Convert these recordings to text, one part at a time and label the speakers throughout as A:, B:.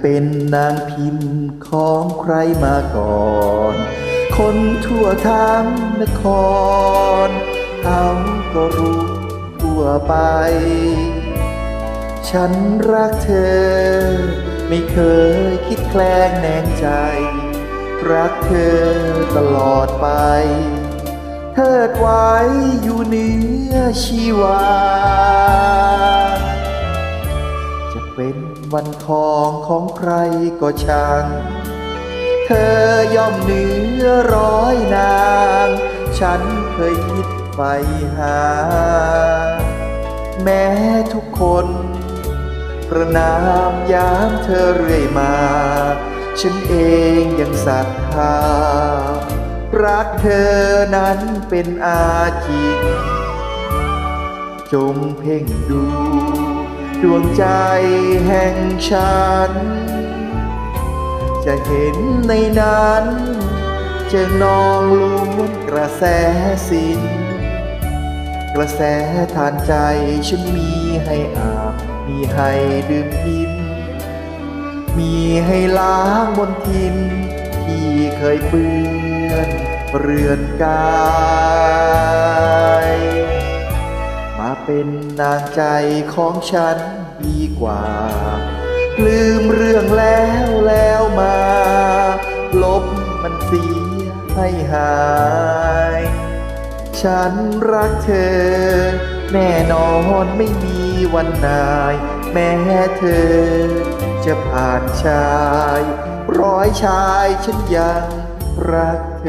A: เป็นนางพิมพ์ของใครมาก่อน คนทั่วทั้งนครเขาก็รู้ทั่วไป ฉันรักเธอ ไม่เคยคิดแคลงแนงใจ รักเธอตลอดไปเทิดไว้อยู่เหนือชีวา วันทองของใครก็ช่าง เธอย่อมเหนือร้อยนาง ฉันเคยคิดไปหา แม้ทุกคนประนามยามเธอเรื่อยมา ฉันเองยังศรัทธา รักเธอนั้นเป็นอาจิตจงเพ่งดู ดวงใจแห่งฉัน จะเห็นในนั้นจอนองล้วนกระแสสิน กระแสทานใจฉันมีให้อาบ มีให้ดื่มกิน มีให้ล้างบนทิน ที่เคยเปื้อนเรือนกาย นางใจของฉันดีกว่า ลืมเรื่องแล้วแล้วมา ลบมันเสียให้หาย ฉันรักเธอ แน่นอนไม่มีวันนาย แม้เธอ จะผ่านชาย ร้อยชายฉันยังรักเธ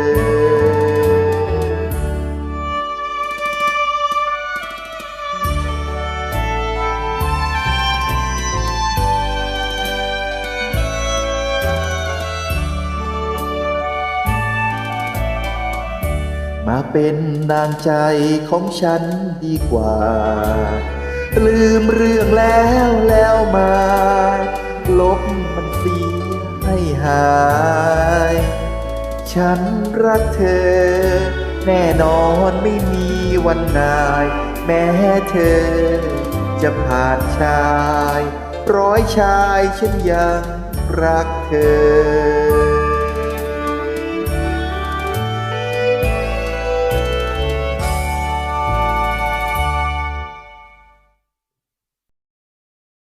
A: อ มาเป็นนางใจของฉันดีกว่า ลืมเรื่องแล้วแล้วมา ลบมันเสียให้หาย ฉันรักเธอ แน่นอนไม่มีวันนาย แม้เธอ จะผ่านชาย ร้อยชายฉันยังรักเธอ